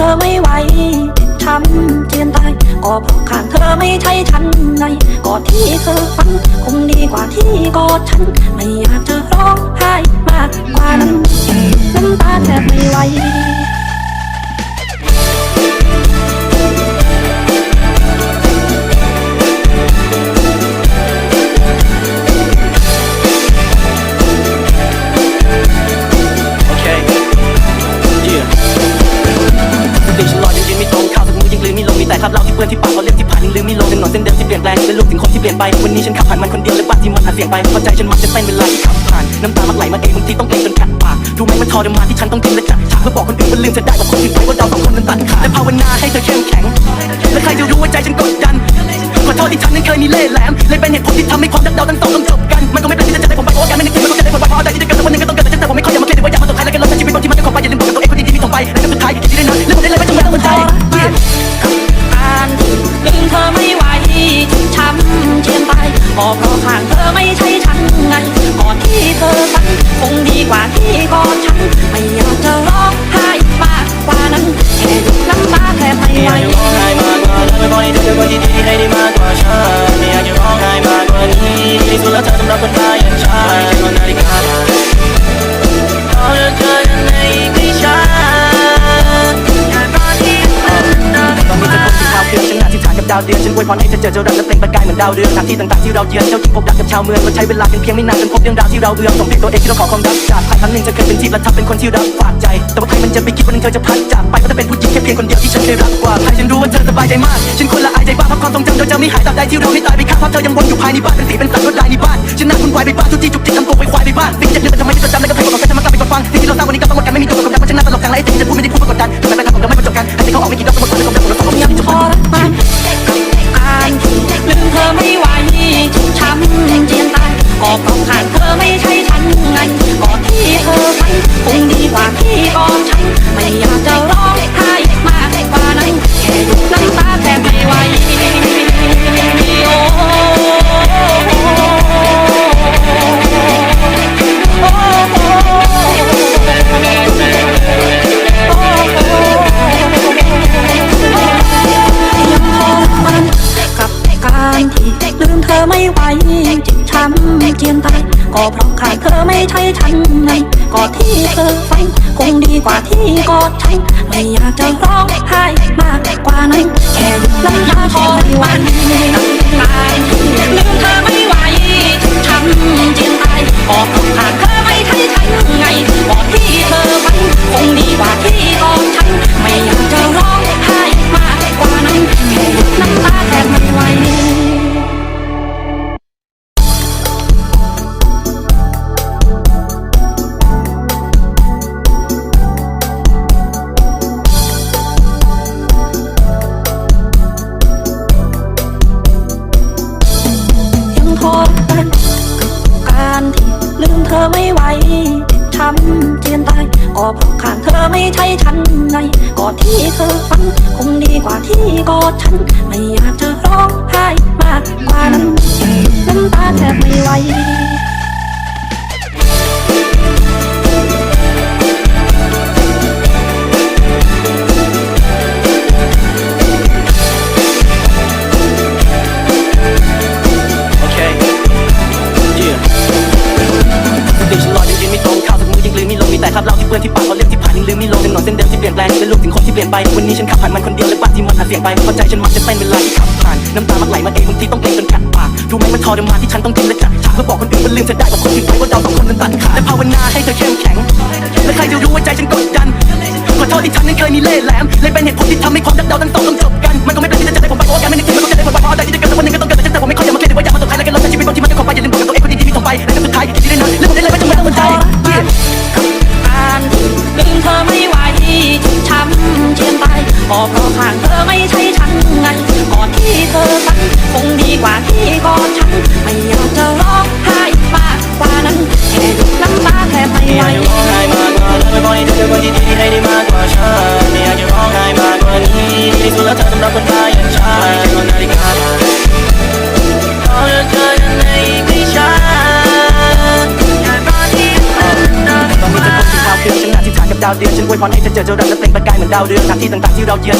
เธอไม่ไหวช้ำเจียนตายก็เพราะข้างเธอไม่ใช่ฉันไงกอดที่เธอฝันคงดีกว่าที่กอดฉัน ไม่อยากจะร้องไห้มากกว่านั้น แต่คราบเล่าที่เปื้อนที่ปากเขาเล่มที่ผ่านยังลืมไม่ลงถนนเส้นเดิมที่เปลี่ยนแปลงเป็นลูกถึงคนที่เปลี่ยนไปวันนี้ฉันขับผ่านมันคนเดียวและปากที่มันหาเสียงไปเพราะใจฉันมักจะเต้นเวลาที่ขับผ่านน้ำตามักไหลมาเองบางทีต้องเองจนขัดปากรู้ไหมมันทรมานที่ฉันต้องทิ้งและจัดฉากเพื่อบอกคนอื่นว่าลืมจะได้บอกคนอื่นไปว่าเราสองคนนั้นตัดขาดและภาวนาให้เธอเข้มแข็งและใครจะรู้ว่าใจฉันกดดันขอโทษที่ฉันนั้นเคยมีเล่ห์แหลมเลยเป็นเหตุผลที่ทำให้ความรักเราทั้งสองต้องจบกัน ก็เพราะข้างเธอไม่ใช่ฉันไงก่อนที่เธอฝันคงดีกว่าที่กอดฉัน ดาวเดือนฉันอวยพรให้เธอเจอเจ้าดังและเปล่งประกายเหมือนดาวเรืองทางที่ต่างๆที่เราเยือนเจ้าที่พบรักกับชาวเมืองเราใช้เวลากันเพียงไม่นานจนพบเรื่องราวที่เราเอือมส่งเพลงตัวเองที่เราขอความรักจากใครครั้งหนึ่งจะเคยเป็นที่และทำเป็นคนที่รักฝากใจ แต่ว่าใครมันจะไปคิดวันหนึงเธอจะพัดจากไปเพราะเธอเป็นผู้หญิงแค่เพียงคนเดียวที่ฉันเคยรักกว่าใครฉันรู้ว่าเธอสบายใจมากฉันควรละอายใจบ้างเพราะความทรงจำเราจะไม่หายตราบใดที่เราไม่ตายไปข้างภาพเธอยังวนอยู่ภายในบ้านเป็นสีเป็นสันลวดลายในบ้านฉันน่าวุ่นวายไปบ้านทุกที่จุกจิกทำตัวไว้ควายไปบ้านสิ่ง คงดีกว่าที่กอดฉันไม่อยากจะร้องไห้มากกว่านั้นแค่หยุดน้ำตาแทบไม่ไหวโอ้กับการที่ลืมเธอไม่ไหวจ็บช้ำเจียนตาย ก็เพราะขาดเธอไม่ใช่ฉันไงกอดที่เธอฝันคงดีกว่าที่กอดฉันไม่อยากจะร้องไห้มากกว่านั้นแค่หยุดน้ำตาแค่ไม่หวการที่ลืมเธอไม่ ทนกับการที่ลืมเธอไม่ไหวช้ำเจียนตายก็เพราะข้างเธอไม่ใช่ฉันไงกอดที่เธอฟังคงดีกว่าที่กอดฉัน ไม่อยากจะร้องไห้มากกว่านั้นน้ำตาแทบไม่ไหว เสียงไปเพราะใจฉันมักจะเต้นเวลาที่ขับผ่านน้ำตามันไหลมาเองบางทีต้องเองจนขัดปากรู้ไหมมันทรมานที่ฉันต้องทิ้งและจัดฉากเพื่อบอกคนอื่นว่าลืมจะได้บอกคนอื่นไปว่าเราสองคนนั้นตัดขาดและภาวนาให้เธอเข้มแข็งและใครจะรู้ว่าใจฉันกดดันขอโทษที่ฉันนั้นเคยมีเล่ห์แหลมเลยเป็นเหตุผลที่ทำให้ความรักเราทั้งสองต้องจบกันางเธอไม่ใช่ฉันไงกอดที่เธอฝันคงดีกว่าที่กอดฉัน ไม่อยากจะร้องไห้มากกว่านั้นแค่หยุดน้ำตาแทบไม่ไม่อไหวยากจะร้องไห้มากกว่านั้นไม่พอที่เธอคนที่ดีให้ได้มากกว่าฉันไม่อยากจะร้องไห้มากกว่านี้ที่สุดแล้วเธอสำหรับคนตายอย่างฉันใช่คนนาฬิกาเราจะเจอกันในไม่ช้าอยากรอที่ตอนนี้จะคงที่ข่าวเคลืองฉันอธิษฐานกับดาวเดือนฉันอวยพรให้เธอเจอเจ้ารักและเปล่งประกายเหมือนดาวเรืองสถานที่ต่างๆที่เราเยือน